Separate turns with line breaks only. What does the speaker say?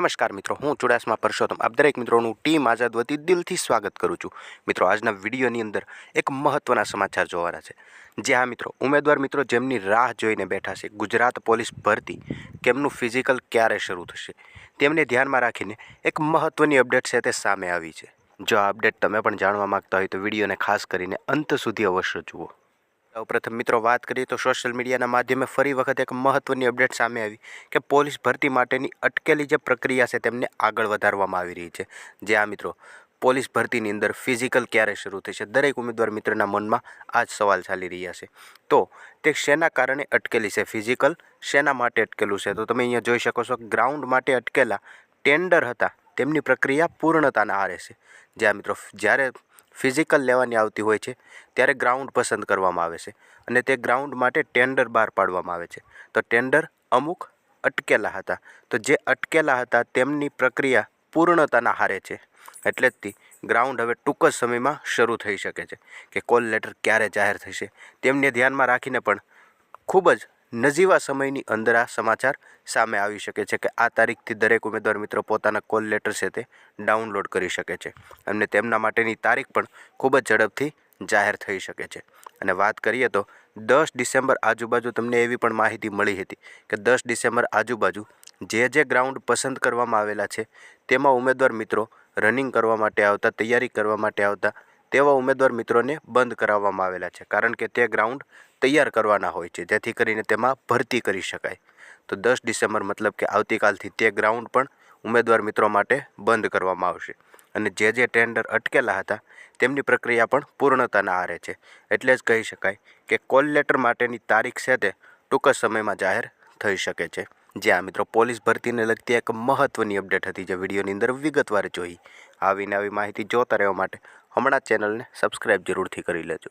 નમસ્કાર મિત્રો, હું ચુડાસમા પરસોત્તમ. આપ દરેક મિત્રોનું ટીમ આઝાદ વતી દિલથી સ્વાગત કરું છું. મિત્રો, આજના વિડીયોની અંદર એક મહત્ત્વના સમાચાર જોવાના છે. જે હા મિત્રો, ઉમેદવાર મિત્રો જેમની રાહ જોઈને બેઠા છે, ગુજરાત પોલીસ ભરતી કેમનું ફિઝિકલ ક્યારે શરૂ થશે? તેમને ધ્યાનમાં રાખીને એક મહત્ત્વની અપડેટ છે તે સામે આવી છે. જો આ અપડેટ તમે પણ જાણવા માગતા હોય તો વિડીયોને ખાસ કરીને અંત સુધી અવશ્ય જુઓ. સૌપ્રથમ મિત્રો વાત કરીએ તો સોશિયલ મીડિયાના માધ્યમે ફરી વખત એક મહત્ત્વની અપડેટ સામે આવી કે પોલીસ ભરતી માટેની અટકેલી જે પ્રક્રિયા છે તેમને આગળ વધારવામાં આવી રહી છે. જે આ મિત્રો, પોલીસ ભરતીની અંદર ફિઝિકલ ક્યારે શરૂ થશે? દરેક ઉમેદવાર મિત્રના મનમાં આ જ સવાલ ચાલી રહ્યા છે. તો તે શેના કારણે અટકેલી છે ફિઝિકલ? શેના માટે અટકેલું છે? તો તમે અહીંયા જોઈ શકો છો ગ્રાઉન્ડ માટે અટકેલા ટેન્ડર હતા. તેમની પ્રક્રિયા પૂર્ણતાના આરે છે. જ્યાં મિત્રો, જ્યારે ફિઝિકલ લેવાની આવતી હોય છે, ત્યારે ગ્રાઉન્ડ પસંદ કરવામાં આવે છે અને તે ગ્રાઉન્ડ માટે ટેન્ડર બહાર પાડવામાં આવે છે. તો ટેન્ડર અમુક અટકેલા હતા. તો જે અટકેલા હતા તેમની પ્રક્રિયા પૂર્ણતાના હારે છે. એટલે જ ગ્રાઉન્ડ હવે ટૂંક જ સમયમાં શરૂ થઈ શકે છે કે કોલ લેટર ક્યારે જાહેર થશે તેમને ધ્યાનમાં રાખીને પણ ખૂબ જ નજીવા સમયની અંદર આ સમાચાર સામે આવી શકે છે કે આ તારીખથી દરેક ઉમેદવાર મિત્રો પોતાના કોલ લેટર છે તે ડાઉનલોડ કરી શકે છે અને તેમના માટેની તારીખ પણ ખૂબ જ ઝડપથી જાહેર થઈ શકે છે. અને વાત કરીએ તો દસ ડિસેમ્બર આજુબાજુ તમને એવી પણ માહિતી મળી હતી કે દસ ડિસેમ્બર આજુબાજુ જે જે ગ્રાઉન્ડ પસંદ કરવામાં આવેલા છે તેમાં ઉમેદવાર મિત્રો રનિંગ કરવા માટે આવતા, તૈયારી કરવા માટે આવતા તેવા ઉમેદવાર મિત્રોને બંધ કરાવવામાં આવેલા છે. કારણ કે તે ગ્રાઉન્ડ તૈયાર કરવાના હોય છે, જેથી કરીને તેમાં ભરતી કરી શકાય. તો દસ ડિસેમ્બર મતલબ કે આવતીકાલથી તે ગ્રાઉન્ડ પણ ઉમેદવાર મિત્રો માટે બંધ કરવામાં આવશે. અને જે જે ટેન્ડર અટકેલા હતા, તેમની પ્રક્રિયા પણ પૂર્ણતાના આરે છે. એટલે જ કહી શકાય કે કોલ લેટર માટેની તારીખ છે તે ટૂંક સમયમાં જાહેર થઈ શકે છે. જ્યાં મિત્રો, પોલીસ ભરતીને લગતી એક મહત્ત્વની અપડેટ હતી જે વિડીયોની અંદર વિગતવાર જોઈ. આવીને આવી માહિતી જોતા રહેવા માટે હમણાં ચેનલને સબસ્ક્રાઈબ જરૂરથી કરી લેજો.